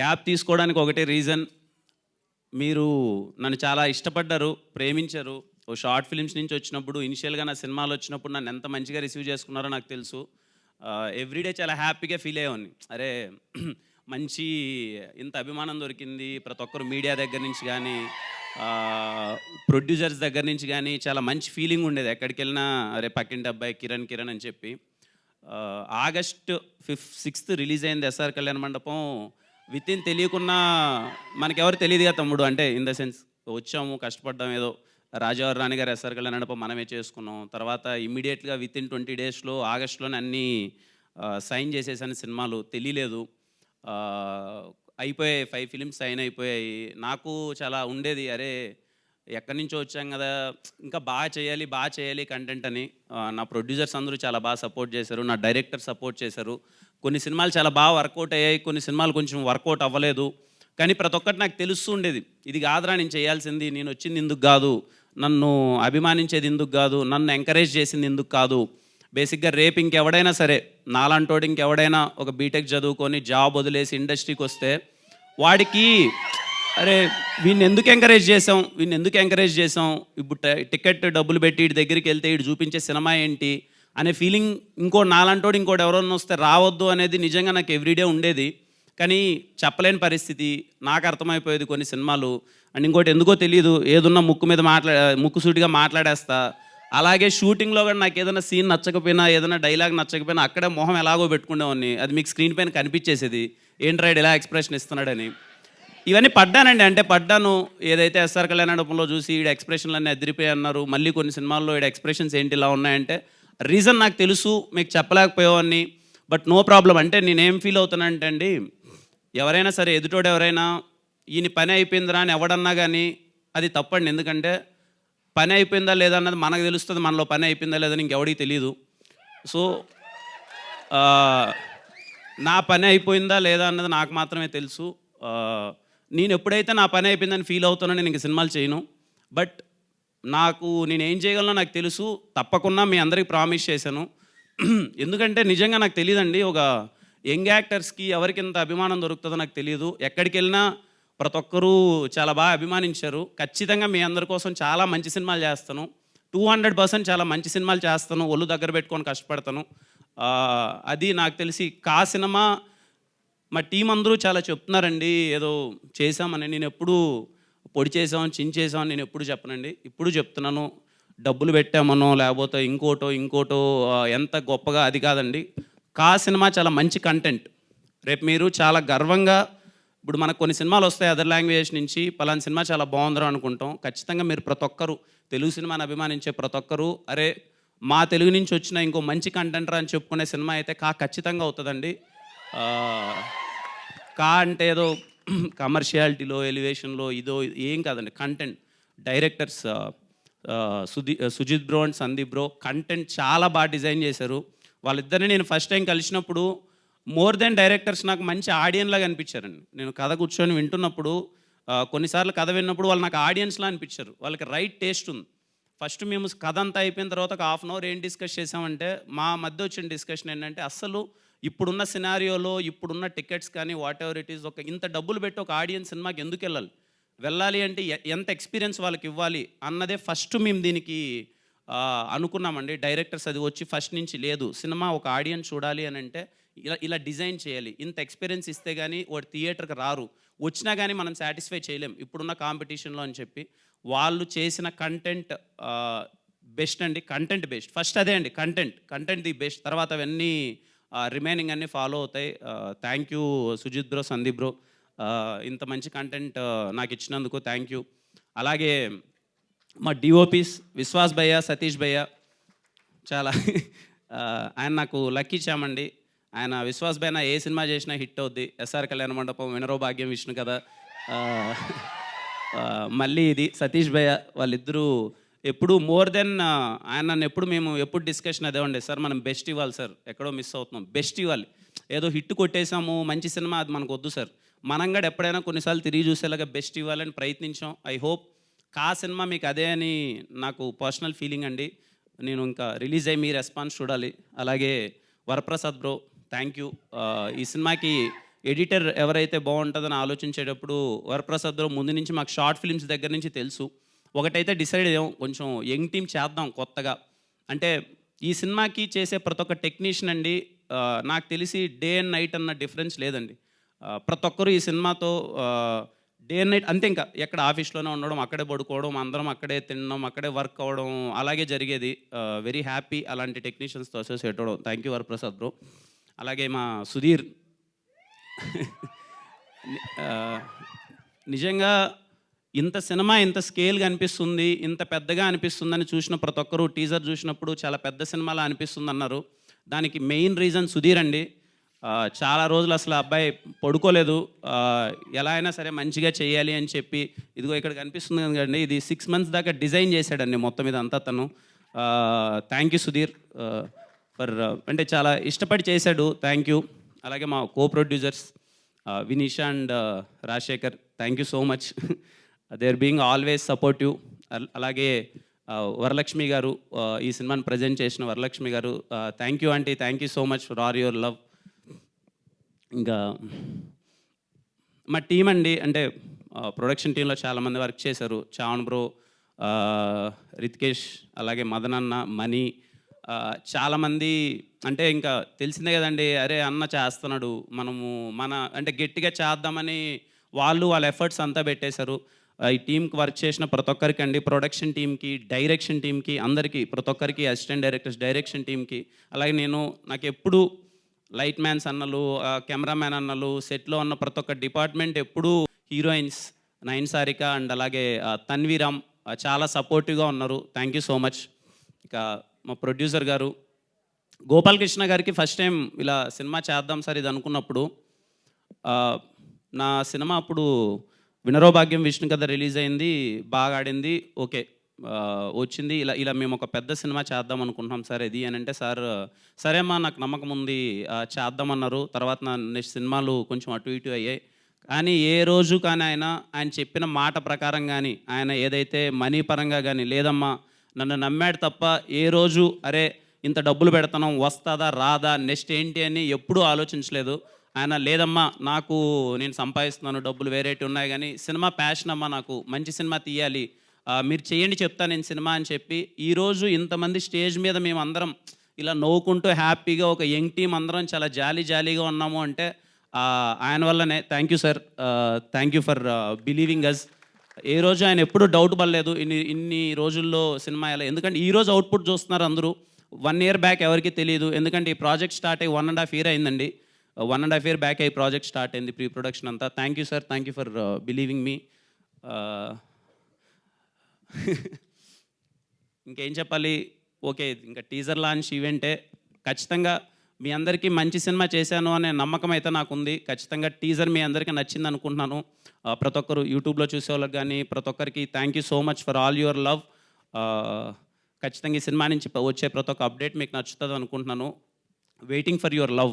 App తీసుకోవడానికి ఒకటే reason మీరు నన్ను చాలా ఇష్టపడ్డారు ప్రేమించారు. ఓ షార్ట్ ఫిల్మ్స్ నుంచి వచ్చినప్పుడు ఇనిషియల్గా నా సినిమాలు వచ్చినప్పుడు నన్ను ఎంత మంచిగా రిసీవ్ చేసుకున్నారో నాకు తెలుసు. ఎవ్రీడే చాలా హ్యాపీగా ఫీల్ అయ్యేవాడిని. అరే మంచి ఇంత అభిమానం దొరికింది. ప్రతి ఒక్కరు మీడియా దగ్గర నుంచి కానీ ప్రొడ్యూసర్స్ దగ్గర నుంచి కానీ చాలా మంచి ఫీలింగ్ ఉండేది. ఎక్కడికి వెళ్ళినా అరే పక్కింటి అబ్బాయి కిరణ్ కిరణ్ అని చెప్పి. ఆగస్ట్ ఫిఫ్త్ సిక్స్త్ రిలీజ్ అయింది SR Kalyana Mandapam. With in తెలియకున్నా మనకెవరు తెలియదుగా తమ్ముడు అంటే ఇన్ ద సెన్స్ వచ్చాము కష్టపడ్డాం ఏదో రాజావారి రాణి గారు ఎస్ఆర్ కళ్యాణ మనమే చేసుకున్నాం. తర్వాత ఇమ్మీడియట్గా విత్ ఇన్ ట్వంటీ డేస్లో ఆగస్ట్లోనే అన్నీ సైన్ చేసేసాను సినిమాలు. తెలియలేదు. అయిపోయాయి ఫైవ్ ఫిలిమ్స్ సైన్ అయిపోయాయి. నాకు చాలా ఉండేది అరే ఎక్కడి నుంచో వచ్చాం కదా ఇంకా బాగా చేయాలి బాగా చేయాలి కంటెంట్ అని. నా ప్రొడ్యూసర్స్ అందరూ చాలా బాగా సపోర్ట్ చేశారు నా డైరెక్టర్ సపోర్ట్ చేశారు. కొన్ని సినిమాలు చాలా బాగా వర్కౌట్ అయ్యాయి కొన్ని సినిమాలు కొంచెం వర్కౌట్ అవ్వలేదు. కానీ ప్రతి ఒక్కటి నాకు తెలుస్తూ ఉండేది. ఇది కాదురా నేను చేయాల్సింది నేను వచ్చింది ఇందుకు కాదు నన్ను అభిమానించేది ఇందుకు కాదు నన్ను ఎంకరేజ్ చేసింది ఇందుకు కాదు. బేసిక్గా రేపు ఇంకెవడైనా సరే నాలాంటోడు ఇంకెవడైనా ఒక బీటెక్ చదువుకొని జాబ్ వదిలేసి ఇండస్ట్రీకి వస్తే వాడికి అరే వీడిని ఎందుకు ఎంకరేజ్ చేసాం వీడిని ఎందుకు ఎంకరేజ్ చేసాం ఇప్పుడు టికెట్ డబ్బులు పెట్టి ఇటు దగ్గరికి వెళ్తే ఇటు చూపించే సినిమా ఏంటి? అనే ఫీలింగ్ ఇంకో నాలంటోడు ఇంకోటి ఎవరన్నా వస్తే రావద్దు అనేది నిజంగా నాకు ఎవ్రీడే ఉండేది. కానీ చెప్పలేని పరిస్థితి నాకు అర్థమైపోయేది కొన్ని సినిమాలు. అండ్ ఇంకోటి ఎందుకో తెలియదు ఏదున్నా ముక్కు మీద మాట్లా ముక్కు సూటిగా మాట్లాడేస్తా. అలాగే షూటింగ్లో కూడా నాకు ఏదైనా సీన్ నచ్చకపోయినా ఏదైనా డైలాగ్ నచ్చకపోయినా అక్కడే మొహం ఎలాగో పెట్టుకునేవాడిని అది మీకు స్క్రీన్ పైన కనిపించేసేది. ఏంటి ఎలా ఎక్స్ప్రెషన్ ఇస్తున్నాడని. ఇవన్నీ పడ్డానండి. అంటే పడ్డాను. ఏదైతే ఎస్ఆర్ కళ్యాణంలో చూసి ఈడ ఎక్స్ప్రెషన్లు అన్నీ అదిరిపోయి అన్నారు. మళ్ళీ కొన్ని సినిమాల్లో ఈడ ఎక్స్ప్రెషన్స్ ఏంటి ఇలా ఉన్నాయంటే రీజన్ నాకు తెలుసు మీకు చెప్పలేకపోయేవాడిని. బట్ నో ప్రాబ్లం అంటే నేనేం ఫీల్ అవుతానంటే అండి ఎవరైనా సరే ఎదుటోడు ఎవరైనా ఈయన పని అయిపోయిందిరా అని ఎవడన్నా కానీ అది తప్పండి. ఎందుకంటే పని అయిపోయిందా లేదా అన్నది మనకు తెలుస్తుంది మనలో పని అయిపోయిందా లేదని ఇంకెవడికి తెలియదు సో నా పని అయిపోయిందా లేదా అన్నది నాకు మాత్రమే తెలుసు. నేను ఎప్పుడైతే నా పని అయిపోయిందని ఫీల్ అవుతానో నేను ఇంక సినిమాలు చేయను. బట్ నాకు నేను ఏం చేయగలనో నాకు తెలుసు. తప్పకుండా మీ అందరికి ప్రామిస్ చేశాను. ఎందుకంటే నిజంగా నాకు తెలియదండి ఒక యంగ్ యాక్టర్స్కి ఎవరికి ఎంత అభిమానం దొరుకుతుందో నాకు తెలియదు ఎక్కడికి వెళ్ళినా ప్రతి ఒక్కరూ చాలా బాగా అభిమానించారు. ఖచ్చితంగా మీ అందరి కోసం చాలా మంచి సినిమాలు చేస్తాను. టూ హండ్రెడ్ పర్సెంట్ చాలా మంచి సినిమాలు చేస్తాను. ఒళ్ళు దగ్గర పెట్టుకొని కష్టపడతాను. అది నాకు తెలిసి కా సినిమా మా టీం అందరూ చాలా చెప్తున్నారండి. ఏదో చేశామని. నేను ఎప్పుడూ పొడి చేసాం చించేసాం నేను ఎప్పుడు చెప్పనండి. ఇప్పుడు చెప్తున్నాను డబ్బులు పెట్టామనో లేకపోతే ఇంకోటో ఇంకోటో ఎంత గొప్పగా అది కాదండి. కా సినిమా చాలా మంచి కంటెంట్. రేపు మీరు చాలా గర్వంగా ఇప్పుడు మనకు కొన్ని సినిమాలు వస్తాయి అదర్ లాంగ్వేజ్ నుంచి పలానా సినిమా చాలా బాగుందిరా అనుకుంటాం. ఖచ్చితంగా మీరు ప్రతి ఒక్కరు తెలుగు సినిమాని అభిమానించే ప్రతి ఒక్కరు అరే మా తెలుగు నుంచి వచ్చిన ఇంకో మంచి కంటెంటర్ అని చెప్పుకునే సినిమా అయితే కా ఖచ్చితంగా అవుతుందండి. కా అంటే ఏదో కమర్షియాలిటీలో ఎలివేషన్లో ఇదో ఏం కాదండి. Content directors Sudhi Sujith bro and Sandeep bro content చాలా బాగా డిజైన్ చేశారు. వాళ్ళిద్దరిని నేను ఫస్ట్ టైం కలిసినప్పుడు మోర్ దెన్ డైరెక్టర్స్ నాకు మంచి ఆడియన్ లాగా అనిపించారండి. నేను కథ కూర్చొని వింటున్నప్పుడు కొన్నిసార్లు కథ విన్నప్పుడు వాళ్ళు నాకు ఆడియన్స్లా అనిపించారు. వాళ్ళకి రైట్ టేస్ట్ ఉంది. ఫస్ట్ మేము కథ అంతా అయిపోయిన తర్వాత ఒక హాఫ్ అన్ అవర్ ఏం డిస్కస్ చేసామంటే మా మధ్య వచ్చిన డిస్కషన్ ఏంటంటే అస్సలు ఇప్పుడున్న సినారియోలో ఇప్పుడున్న టికెట్స్ కానీ వాట్ ఎవర్ ఇట్ ఈస్ ఒక ఇంత డబ్బులు పెట్టి ఒక ఆడియన్స్ సినిమాకి ఎందుకు వెళ్ళాలి? వెళ్ళాలి అంటే ఎ- ఎంత ఎక్స్పీరియన్స్ వాళ్ళకి ఇవ్వాలి అన్నదే ఫస్ట్ మేము దీనికి అనుకున్నామండి. డైరెక్టర్స్ అది వచ్చి ఫస్ట్ నుంచి లేదు. సినిమా ఒక ఆడియన్స్ చూడాలి అని అంటే ఇలా ఇలా డిజైన్ చేయాలి. ఇంత ఎక్స్పీరియన్స్ ఇస్తే కానీ వాడు థియేటర్కి రారు. వచ్చినా కానీ మనం సాటిస్ఫై చేయలేం. ఇప్పుడున్న కాంపిటీషన్లో అని చెప్పి వాళ్ళు చేసిన కంటెంట్ బెస్ట్ అండి. కంటెంట్ బెస్ట్ ఫస్ట్ అదే అండి. కంటెంట్ కంటెంట్ ది బెస్ట్ తర్వాత అవన్నీ రిమైనింగ్ అన్నీ ఫాలో అవుతాయి. Thank you Sujith bro Sandeep bro. ఇంత మంచి కంటెంట్ నాకు ఇచ్చినందుకు థ్యాంక్ యూ. అలాగే మా డిఓపీస్ విశ్వాస్ భయ్య సతీష్ భయ్య చాలా ఆయన నాకు లక్ ఇచ్చామండి. ఆయన విశ్వాస్ భయ్య ఏ సినిమా చేసినా హిట్ అవుద్ది. ఎస్ఆర్ కళ్యాణ మండపం వినరో భాగ్యం విష్ణు కదా మళ్ళీ ఇది సతీష్ భయ్య వాళ్ళిద్దరూ ఎప్పుడు మోర్ దెన్ ఆయన నన్ను ఎప్పుడు మేము ఎప్పుడు డిస్కషన్ అదే ఉండే. సార్ మనం బెస్ట్ ఇవ్వాలి సార్. ఎక్కడో మిస్ అవుతున్నాం. బెస్ట్ ఇవ్వాలి. ఏదో హిట్ కొట్టేసాము మంచి సినిమా అది మనకు వద్దు సార్. మనం కూడా ఎప్పుడైనా కొన్నిసార్లు తిరిగి చూసేలాగా బెస్ట్ ఇవ్వాలని ప్రయత్నించాం. ఐ హోప్ కా సినిమా మీకు అదే అని నాకు పర్సనల్ ఫీలింగ్ అండి. నేను ఇంకా రిలీజ్ అయ్యి మీ రెస్పాన్స్ చూడాలి. అలాగే వరప్రసాద్ బ్రో థ్యాంక్ యూ. ఈ సినిమాకి ఎడిటర్ ఎవరైతే బాగుంటుందని ఆలోచించేటప్పుడు వరప్రసాద్ బ్రో ముందు నుంచి మాకు షార్ట్ ఫిల్మ్స్ దగ్గర నుంచి తెలుసు. ఒకటైతే డిసైడ్ అయ్యాం కొంచెం యంగ్ టీమ్ చేద్దాం కొత్తగా. అంటే ఈ సినిమాకి చేసే ప్రతి ఒక్క టెక్నీషియన్ అండి నాకు తెలిసి డే అండ్ నైట్ అన్న డిఫరెన్స్ లేదండి. ప్రతి ఒక్కరు ఈ సినిమాతో డే అండ్ నైట్ అంతే ఇంకా. ఎక్కడ ఆఫీస్లోనే ఉండడం అక్కడే పడుకోవడం అందరం అక్కడే తినడం అక్కడే వర్క్ అవ్వడం అలాగే జరిగేది. వెరీ హ్యాపీ అలాంటి టెక్నీషియన్స్తో అసోసియేట్ అవ్వడం. థ్యాంక్ యూ వరప్రసాద్ బ్రో అలాగే మా సుధీర్. నిజంగా ఇంత సినిమా ఇంత స్కేల్గా అనిపిస్తుంది ఇంత పెద్దగా అనిపిస్తుందని చూసిన ప్రతి ఒక్కరు టీజర్ చూసినప్పుడు చాలా పెద్ద సినిమాలా అనిపిస్తుంది అన్నారు దానికి మెయిన్ రీజన్ సుధీర్ అండి. చాలా రోజులు అసలు ఆ అబ్బాయి పడుకోలేదు. ఎలా అయినా సరే మంచిగా చేయాలి అని చెప్పి ఇదిగో ఇక్కడ కనిపిస్తుంది కదండి ఇది సిక్స్ మంత్స్ దాకా డిజైన్ చేశాడండి మొత్తం మీద అంతా తను థ్యాంక్ యూ సుధీర్ ఫర్ అంటే చాలా ఇష్టపడి చేశాడు థ్యాంక్ యూ అలాగే మా co producers Vinisha and Rajasekhar thank you so much they are being always supportive అలాగే uh, వరలక్ష్మి గారు uh, ఈ సినిమాని ప్రజెంట్ చేసిన Varalakshmi garu thank you aunty thank you so much for our your love ఇంకా మా team అండి అంటే uh, production టీంలో చాలామంది వర్క్ చేశారు. చావన్ బ్రో రితికేష్ అలాగే మదన్ అన్న మనీ చాలామంది అంటే ఇంకా తెలిసిందే కదండి అరే అన్న చేస్తున్నాడు. మనము మన అంటే గట్టిగా చేద్దామని వాళ్ళు వాళ్ళ ఎఫర్ట్స్ అంతా పెట్టేశారు. ఈ టీంకి వర్క్ చేసిన ప్రతి ఒక్కరికి అండి. ప్రొడక్షన్ టీంకి డైరెక్షన్ టీంకి అందరికీ ప్రతి ఒక్కరికి అసిస్టెంట్ డైరెక్టర్స్ డైరెక్షన్ టీంకి అలాగే నేను నాకు ఎప్పుడు లైట్ మ్యాన్స్ అన్నలు కెమెరామ్యాన్ అన్నలు సెట్లో ఉన్న ప్రతి ఒక్క డిపార్ట్మెంట్ ఎప్పుడూ హీరోయిన్స్ నయన్ సారిక అండ్ అలాగే తన్వీరామ్ చాలా సపోర్టివ్గా ఉన్నారు. థ్యాంక్ యూ సో మచ్ ఇక మా ప్రొడ్యూసర్ గారు గోపాలకృష్ణ గారికి ఫస్ట్ టైం ఇలా సినిమా చేద్దాం సార్ ఇది అనుకున్నప్పుడు నా సినిమా అప్పుడు వినరో భాగ్యం విష్ణు కథ రిలీజ్ అయింది బాగా ఆడింది ఓకే వచ్చింది. ఇలా ఇలా మేము ఒక పెద్ద సినిమా చేద్దాం అనుకుంటున్నాం సార్ ఇది అని అంటే సార్ సరే అమ్మా నాకు నమ్మకం ఉంది చేద్దామన్నారు. తర్వాత నా నెక్స్ట్ సినిమాలు కొంచెం అటు ఇటు అయ్యాయి. కానీ ఏ రోజు కానీ ఆయన ఆయన చెప్పిన మాట ప్రకారం కానీ ఆయన ఏదైతే మనీ పరంగా కానీ లేదమ్మా నన్ను నమ్మాడు తప్ప ఏ రోజు అరే ఇంత డబ్బులు పెడతాం వస్తుందా రాదా నెక్స్ట్ ఏంటి అని ఎప్పుడూ ఆలోచించలేదు. ఆయన లేదమ్మా నాకు నేను సంపాదిస్తున్నాను డబ్బులు వేరేటి ఉన్నాయి కానీ సినిమా ప్యాషన్ అమ్మా నాకు మంచి సినిమా తీయాలి. మీరు చేయండి చెప్తా నేను సినిమా అని చెప్పి ఈరోజు ఇంతమంది స్టేజ్ మీద మేము అందరం ఇలా నవ్వుకుంటూ హ్యాపీగా ఒక యంగ్ టీం అందరం చాలా జాలీ జాలీగా ఉన్నాము అంటే ఆయన వల్లనే. Thank you sir. Thank you for believing us ఏ రోజు ఆయన ఎప్పుడూ డౌట్ పడలేదు ఇన్ని ఇన్ని రోజుల్లో సినిమా ఎలా? ఎందుకంటే ఈ రోజు అవుట్పుట్ చూస్తున్నారు అందరూ. వన్ ఇయర్ బ్యాక్ ఎవరికి తెలియదు ఎందుకంటే ఈ ప్రాజెక్ట్ స్టార్ట్ అయ్యి వన్ అండ్ హాఫ్ ఇయర్ అయిందండి. One and half year back అయ్యి ప్రాజెక్ట్ స్టార్ట్ అయింది ప్రీ ప్రొడక్షన్ అంతా thank you sir thank you for believing మీ ఇంకేం చెప్పాలి? ఓకే ఇంకా టీజర్ లాంచ్ ఈవెంటే ఖచ్చితంగా మీ అందరికీ మంచి సినిమా చేశాను అనే నమ్మకం అయితే నాకు ఉంది ఖచ్చితంగా టీజర్ మీ అందరికీ నచ్చింది అనుకుంటున్నాను. Uh, ప్రతి ఒక్కరు యూట్యూబ్లో చూసే వాళ్ళకి కానీ ప్రతి ఒక్కరికి thank you so much for all your love ఖచ్చితంగా ఈ సినిమా నుంచి వచ్చే ప్రతి ఒక్క అప్డేట్ మీకు నచ్చుతుంది అనుకుంటున్నాను. Waiting for your love